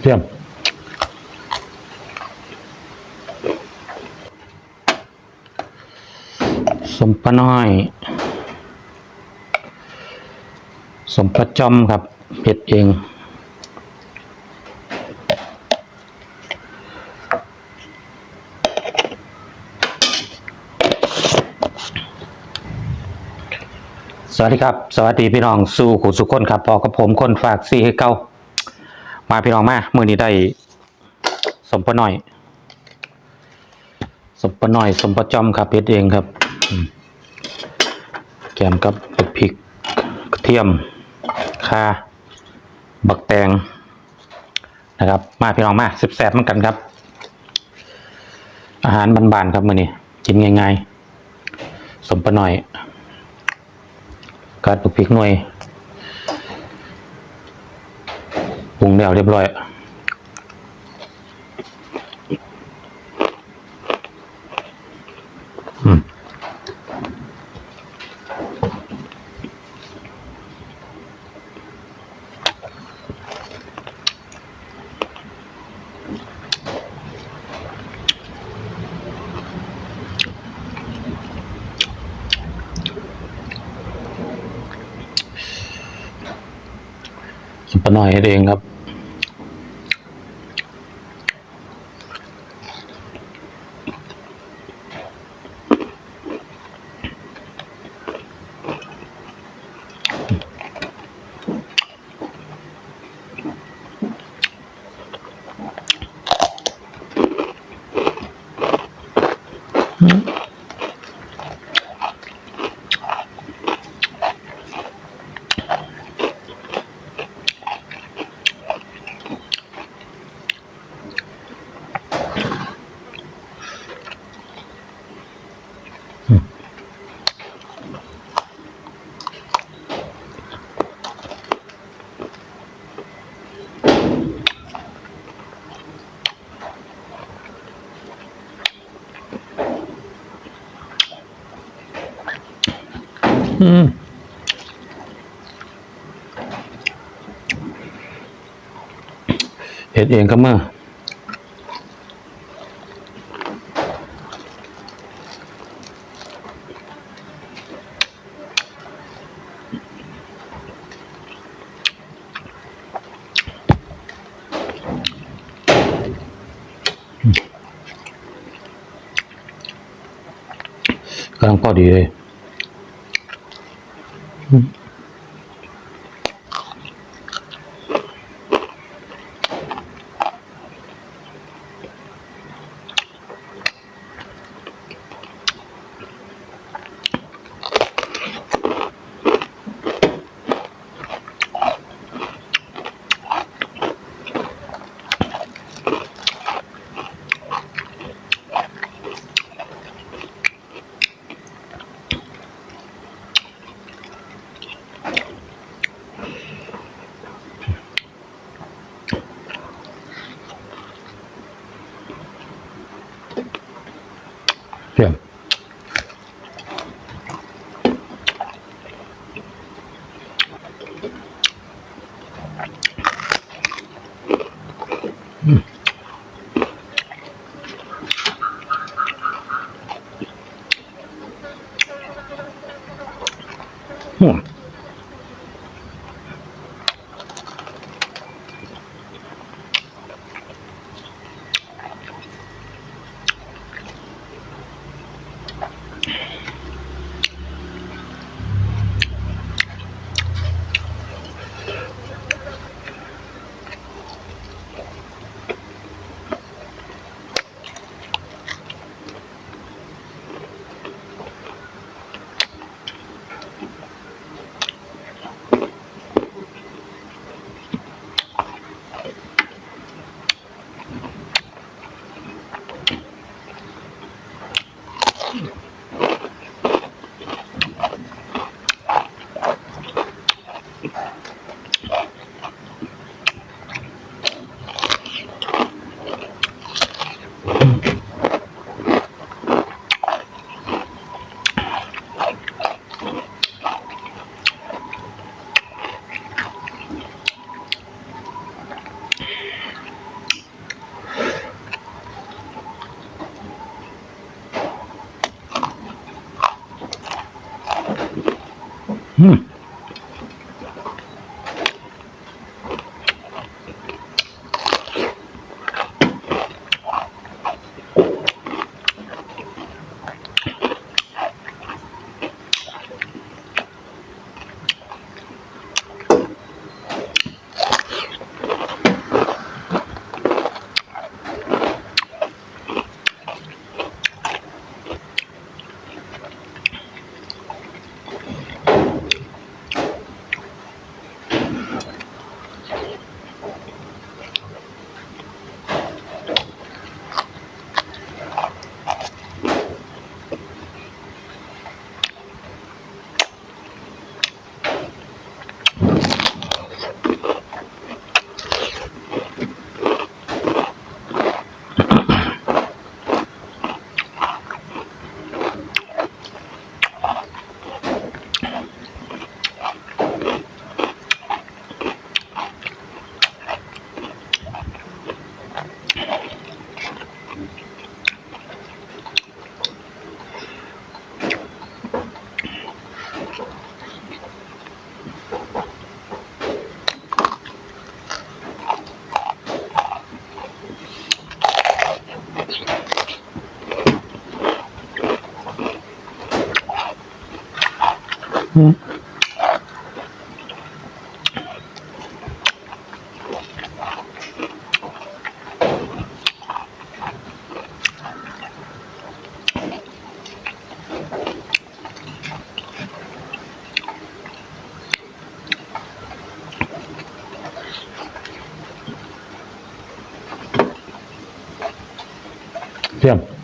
เยี่ยมสมปะน้อย สมปะจอมครับเผ็ดเองสวัสดีครับ สวัสดีพี่น้องสู่ขู่สุขคนครับพอกับผมคนฝากซีให้เก้า มาพี่น้องมาเมื่อนี้ได้ สมปะหน่อย สมปะหน่อย สมปะจอมครับเพชรเองครับแกมกับพริกกระเทียมข่าบักแตงนะครับ มาพี่น้องมาสิบแสบเหมือนกันครับ อาหารบานๆครับมื่อนี้กินง่ายๆ สมปะหน่อยกัดปักพริกหน่วย ปรุงแล้วเรียบร้อย ปหน่อยเองครับ อืมเห็ดเองก็เมื่ออกำลังพอดีเลย Mm-hmm. เยี่ 嗯，这样。